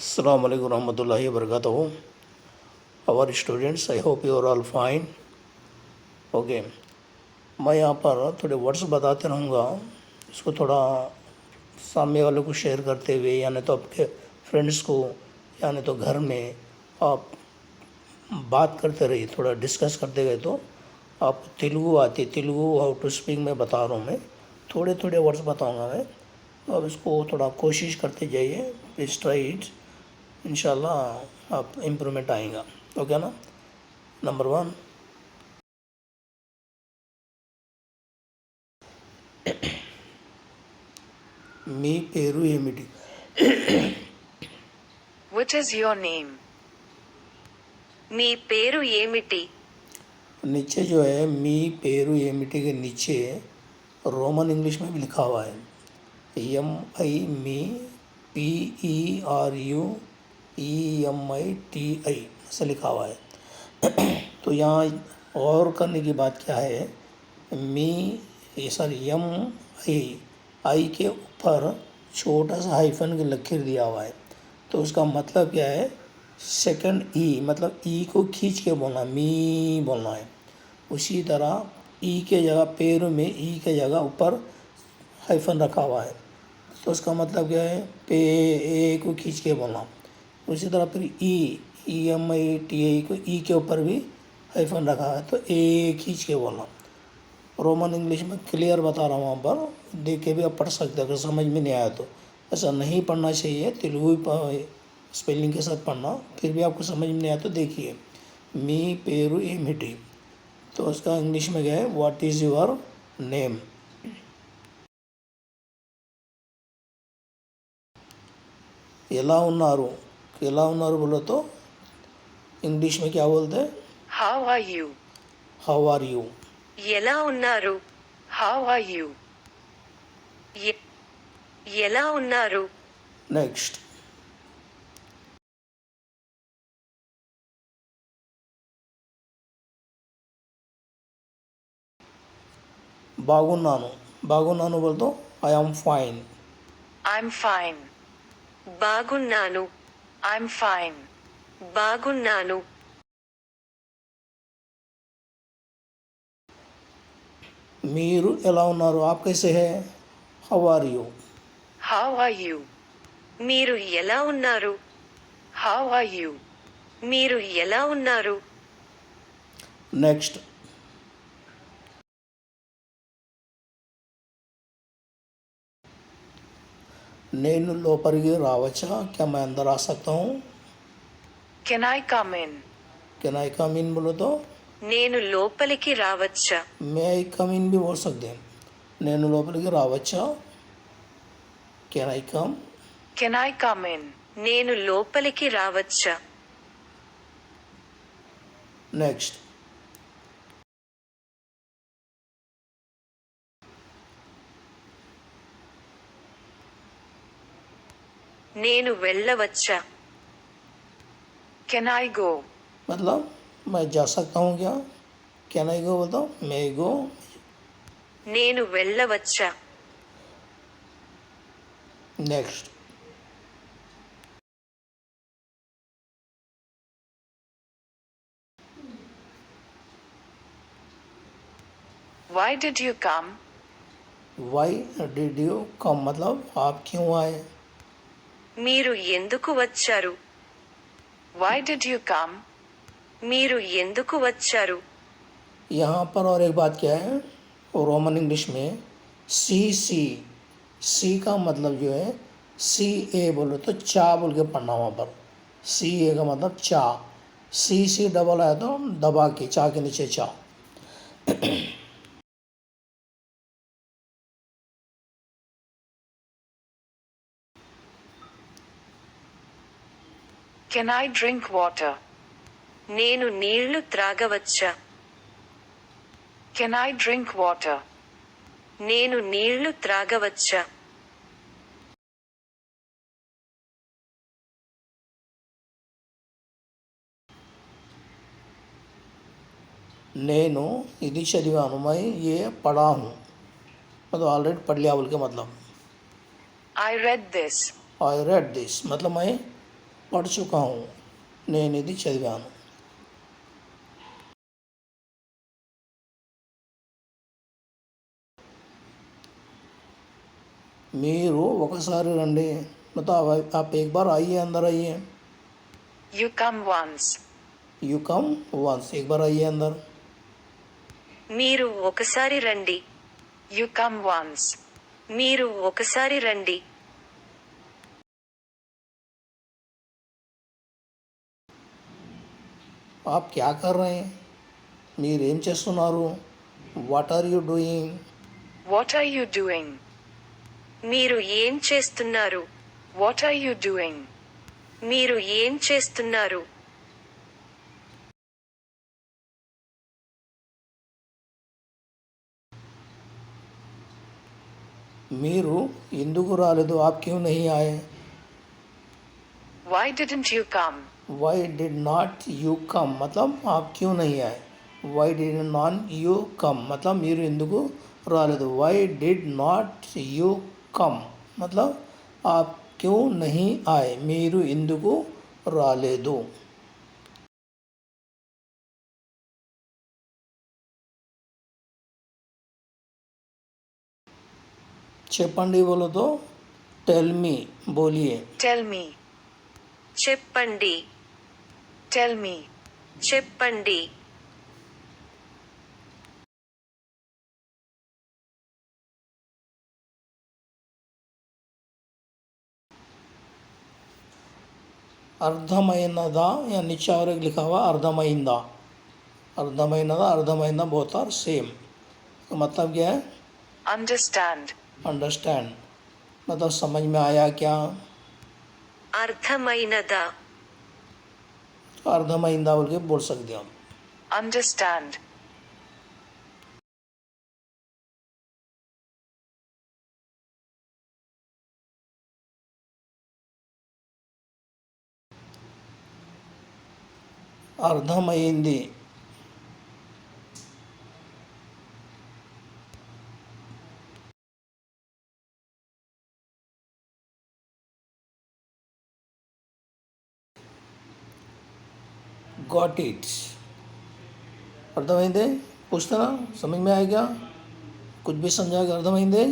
Assalamu alaikum warahmatullahi wabarakatuh. Our students, I hope you are all fine. Okay मैं यहाँ पर थोड़े words बताते रहूँगा। इसको थोड़ा सामने वाले को शेयर करते हुए यानी तो आपके फ्रेंड्स को यानी तो घर में आप बात करते रहिए थोड़ा डिस्कस करते गए तो आप तेलुगु आती तेलुगु हाउ टू स्पीक मैं बता रहा हूँ मैं। थोड़े थोड़े वर्ड्स बताऊँगा मैं। तो आप इसको थोड़ा कोशिश करते जाइए प्लीज़ ट्राई इट इंशाल्लाह आप इम्प्रूवमेंट आएगा ओके ना नंबर वन మీ పేరు ఏమిటి What is your name? మీ పేరు ఏమిటి नीचे जो है मी पेरू एमिटी के नीचे रोमन इंग्लिश में भी लिखा हुआ है M I me P E R U E M I T I ऐसा लिखा हुआ है। तो यहाँ गौर करने की बात क्या है? मी, ये सॉरी एम आई आई के ऊपर छोटा सा हाइफन के लकीर दिया हुआ है। तो उसका मतलब क्या है? सेकंड ई मतलब ई को खींच के बोलना, मी बोलना है। उसी तरह ई के जगह, पैर में ई के जगह ऊपर हाइफन रखा हुआ है। तो उसका मतलब क्या है? पे, ए को खींच के बोलना। उसी तरह फिर ई ई एम आई टी आई को ई के ऊपर भी हाइफन रखा है तो ए खींच के बोलना रोमन इंग्लिश में क्लियर बता रहा हूँ वहाँ पर देख के भी आप पढ़ सकते हो अगर समझ में नहीं आया तो ऐसा नहीं पढ़ना चाहिए तेलुगु स्पेलिंग के साथ पढ़ना फिर भी आपको समझ में नहीं आया तो देखिए मी पेरू ए मिटी तो उसका इंग्लिश में क्या है व्हाट इज़ योर नेम ఎలా ఉన్నారు ఎలా ఉన్నారు बोलो तो इंग्लिश में क्या बोलते हैं how are you how are you ఎలా ఉన్నారు హౌ ఆర్ యు ఎలా ఉన్నారు నెక్స్ట్ బాగున్నాను బాగున్నాను బోల్తో I am fine I'm fine బాగున్నాను ఐఎమ్ ఫైన్ బాగున్నాను. మీరు ఎలా ఉన్నారు? ఆప్ కైసే హే. How are you how are you మీరు ఎలా ఉన్నారు? హౌ ఆర్ యు మీరు ఎలా ఉన్నారు? నెక్స్ట్ నేను లోపలికి రావచ్చా? క్యా మై అందర్ ఆ సక్తా? Who can I come in can I come in బోలో తో? నేను లోపలికి రావచ్చా? మే ఐ కమ్ ఇన్ బి బోల్ సక్తే? నేను లోపలికి రావచ్చా? Can I come can I come in నేను లోపలికి రావచ్చా? నెక్స్ట్ నేను వెళ్ళవచ్చా కెన్ ఐ గో मतलब मैं जा सकता हूँ क्या कैन आई गो बताओ मैं गो నేను వెళ్ళవచ్చా next why did you come why did you come मतलब आप क्यों आए మీరు ఎందుకు వచ్చారు వై డిడ్ యు కమ్ మీరు ఎందుకు వచ్చారు यहाँ पर और एक बात क्या है रोमन इंग्लिश में सी सी सी का मतलब जो है सी ए बोलो तो चा बोल के पढ़ना वहाँ पर सी ए का मतलब चा सी सी डबल आया तो दबा के चा के नीचे चा కెన్ ఐ డ్రింక్ వాటర్ నేను నీళ్లు త్రాగవచ్చా కెన్ ఐ డ్రింక్ వాటర్ నేను నీళ్లు త్రాగవచ్చా నేను ఇది చదివాను मैं ये पढ़ा हूँ मतलब ऑलरेडी पढ़ लिया बोल के मतलब I read this I read this मतलब मैं మడుచుకాము నేను ఇది చదివాను. మీరు ఒకసారి రండి. मतलब आप आप एक बार आइए अंदर आइए you come you come once ఎక్ బార్ అయ్యే అందరు. మీరు ఒకసారి రండి. యు కమ్ వన్స్ మీరు ఒకసారి రండి. आप क्या कर रहे हैं మీరేం చేస్తున్నారు what are you doing what are you doing మీరు ఏం చేస్తున్నారు వాట్ ఆర్ యు డూయింగ్ మీరు ఏం చేస్తున్నారు మీరు ఎందుకు రాలేదు ఆప్ క్యూ నహీ ఆయే why didn't you come why did not you come मतलब आप क्यों नहीं आए why did not you come मतलब మీరు ఎందుకు రాలేదు why did not you come मतलब आप क्यों नहीं आए మీరు ఎందుకు రాలేదు చెప్పండి बोलो तो टेल मी बोलिए టెల్ మీ చెప్పండి టెల్ మీ చెప్పండి అర్థమైనదా या नीचे और एक लिखा हुआ अर्धमइंदा अर्धमइनदा अर्धमइंदा बोथ आर सेम तो मतलब क्या है అండర్స్టాండ్ अंडरस्टैंड मतलब समझ में आया क्या అర్థమైనదా अर्धा महिंदा बोल के बोल सकते हो आप अंडरस्टैंड अर्धा महिंदी गॉट इट అర్థమైందే पूछना समझ में आया क्या कुछ भी समझा कि అర్థమైందే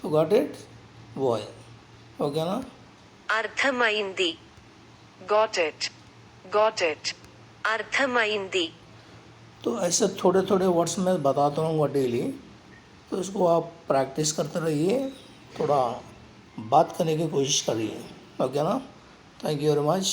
तो गॉट इट वो है ఓకేనా అర్థమైంది గాట్ ఇట్ గాట్ ఇట్ అర్థమైంది तो ऐसे थोड़े थोड़े वर्ड्स मैं बताता रहूँगा डेली तो इसको आप प्रैक्टिस करते रहिए थोड़ा बात करने की कोशिश करिए ओके ना थैंक यू वेरी मच